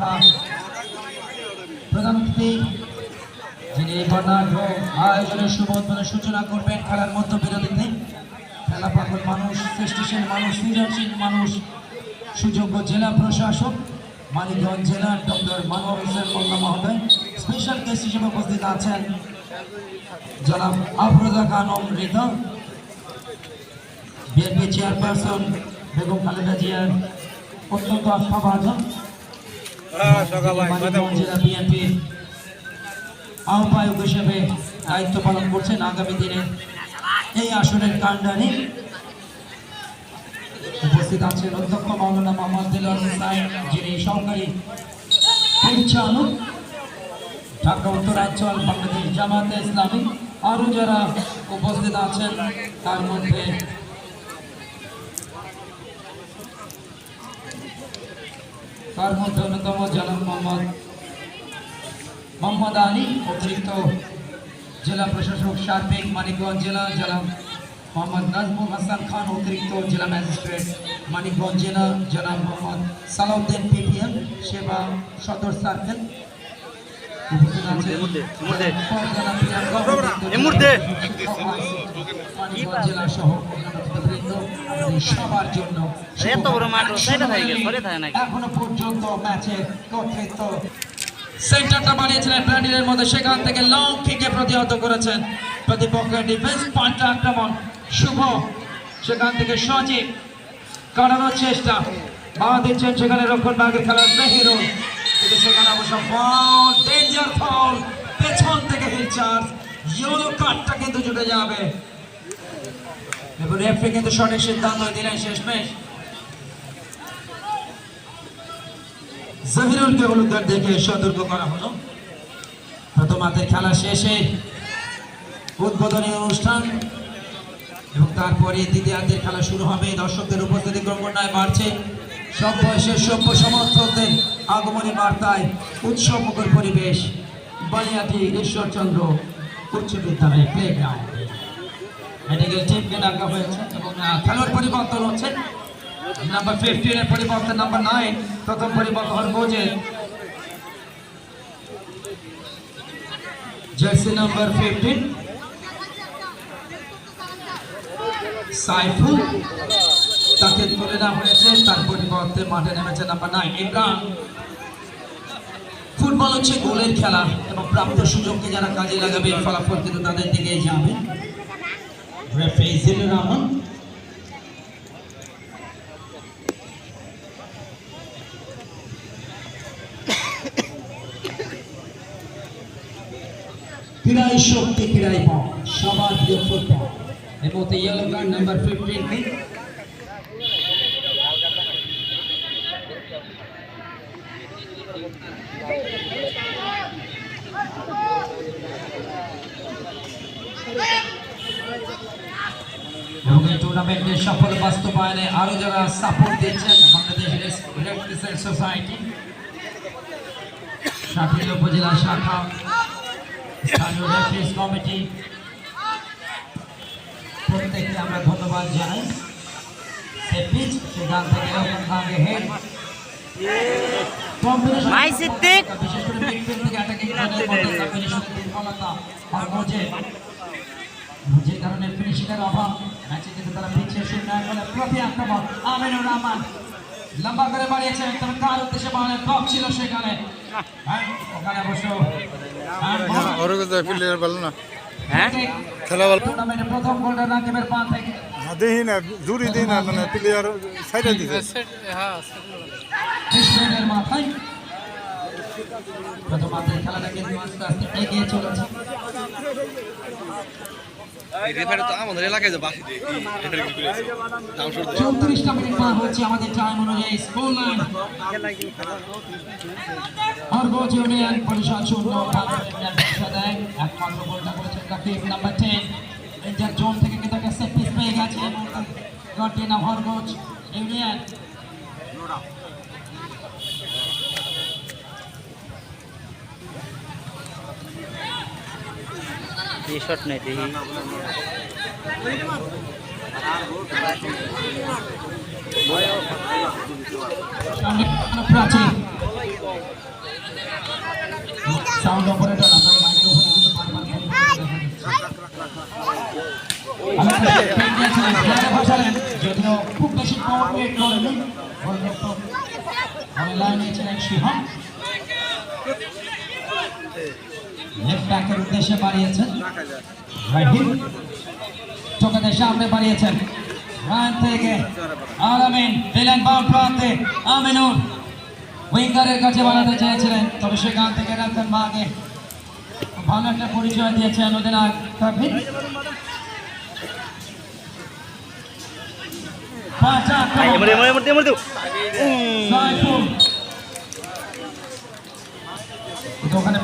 তথা প্রধান অতিথি যিনি বর্ণাঢ্য আয়োজনের শুভ সূচনা করবেন, খেলার মধ্য বিরতিতে খেলা পাগল মানুষ, সৃষ্টিশীল মানুষ, সৃজনশীল মানুষ, সুযোগ্য জেলা প্রশাসক, মানিকগঞ্জ জেলার ডক্টর মানোয়ার হোসেন মোল্লা মহোদয় স্পেশাল গেস্ট হিসেবে উপস্থিত আছেন জনাব আফরোজা খানম রিতা বিএনপি চেয়ারপারসন বেগম খালেদা জিয়ার অত্যন্ত আস্থাভাজন জেলা বিএনপির আহ্বায়ক হিসেবে দায়িত্ব পালন করছেন আগামী দিনে এই আসনের কাণ্ডারি। উপস্থিত আছেন অধ্যক্ষ মাওলানা মোহাম্মদ দিলার যিনি সহকারী পরিচালক, ঢাকা উত্তরাঞ্চল বাংলাদেশ জামাতে ইসলামী। আরও যারা উপস্থিত আছেন, তার মধ্যে মধ্যে অন্যতম জনাব মোহাম্মদ মোহাম্মদ আলী, অতিরিক্ত জেলা প্রশাসক সার্বিক মানিকগঞ্জ জেলা জনাব মোহাম্মদ নাজমুল হাসান খান, অতিরিক্ত জেলা ম্যাজিস্ট্রেট মানিকগঞ্জ জেলা জনাব মোহাম্মদ সালাউদ্দিন পিপিএম সেবা সদর সার্কেল। এখনও পর্যন্ত মধ্যে, সেখান থেকে লং প্রতিহত করেছেন প্রতিপক্ষের ডিফেন্স পাল্টা আক্রমণ। শুভ, সেখান থেকে সজীব, কাটানোর চেষ্টা। মা দিচ্ছেন সেখানে রক্ষণ ভাগের খেলার মেহিরুল। কিন্তু সেখানে অবশ্য বল ডেঞ্জার ফল পেছন থেকে হিল চার্জ ইয়েলো কার্ডটা কিন্তু জুটে যাবে। এবং রেফারি কিন্তু সঠিক সিদ্ধান্ত দিলেন, শেষমেশ। জহিরুলকে হলুদ কার্ড দেখে সতর্ক করা হলো। প্রথমার্ধের খেলা শেষে উদ্বোধনী অনুষ্ঠান এবং তারপরে দ্বিতীয়ার্ধের খেলা শুরু হবে। দর্শকদের উপস্থিতি ক্রমণায় বাড়ছে। সব বয়সের সভ্য সমর্থকদের আগমনী বার্তায় উৎসবমুখর পরিবেশ বালিয়াটি ঈশ্বরচন্দ্র উচ্চ বিদ্যালয় প্লে গ্রাউন্ড মেডিকেল টিমকে ডাকা হয়েছে এবং খেলোয়াড় পরিবর্তন হচ্ছে। নাম্বার ফিফটিন এর পরিবর্তে নাম্বার নাইন প্রথম পরিবর্তন হরমোজের জার্সি নাম্বার ফিফটিন সাইফুল। তাকে তুলে নেওয়া হয়েছে, তার পরিবর্তে মাঠে নেমেছে নাম্বার নাইন ইমরান। ফুটবল হচ্ছে গোলের খেলা এবং প্রাপ্ত সুযোগকে যারা কাজে লাগাবে ফলাফল কিন্তু তাদের দিকেই যাবে। রহমান। ক্রীড়াই শক্তি ক্রীড়াই বল, সবার প্রিয় ফুটবল। মুহূর্তে ইয়েলো কার্ড নাম্বার ফিফটিন এবং এই টুর্নামেন্টের সফল বাস্তবায়নে আরও যারা সাপোর্ট দিচ্ছেন, বাংলাদেশ রেড সোসাইটি সাতক্ষীরা উপজেলা শাখা, স্থানীয় কমিটি, প্রত্যেককে আমরা ধন্যবাদ জানাই। সেপিচ সেখান থেকে হেড। মাই সিদ্দিক। যে কারণে ফিনিশিংয়ের অভাব ম্যাচে কিন্তু তারা পিছিয়ে প্রতি আক্রমণ আমিনুর রহমান লম্বা করে তবে কার উদ্দেশ্যে ব্লক ছিল সেখানে ওখানে প্লেয়ার মানে কৃষ্ণের মাথায়। প্রথমার্ধের খেলাটা কিন্তু আস্তে আস্তে এগিয়ে চলেছে। আমাদের এলাকায় চৌত্রিশটা মিনিট পার হচ্ছে আমাদের টাইম অনুযায়ী স্কোর লাইন হরগোজ ইউনিয়ন পরিষদ শূন্য দেয় একমাত্র গোলটা করেছেন Rakib number ten inter zone থেকে কিন্তু একটা সেট পিস পেয়ে গেছে। কন্টিনা হরগোজ ইউনিয়ন এই শট নেই দেখি সাউন্ড অপারেটর আপনার মাইক্রোফোনে কিন্তু বারবার ফোন করে যদিও খুব বেশি গোলরক্ষক বলে উদ্দেশ্যে বাড়িয়েছেন রাহিম চোখের সামনে বাড়িয়েছেন রান থেকে আলামিন দিলেন বাম প্রান্তে আমিনুর উইঙ্গারের কাছে বানাতে চেয়েছিলেন তবে সেখান থেকে রাখতেন মাকে ভালো একটা পরিচয় দিয়েছেন অধিনায়ক তাকভির পাঁচ এমরে এমরে এমরে এমরে ওখানে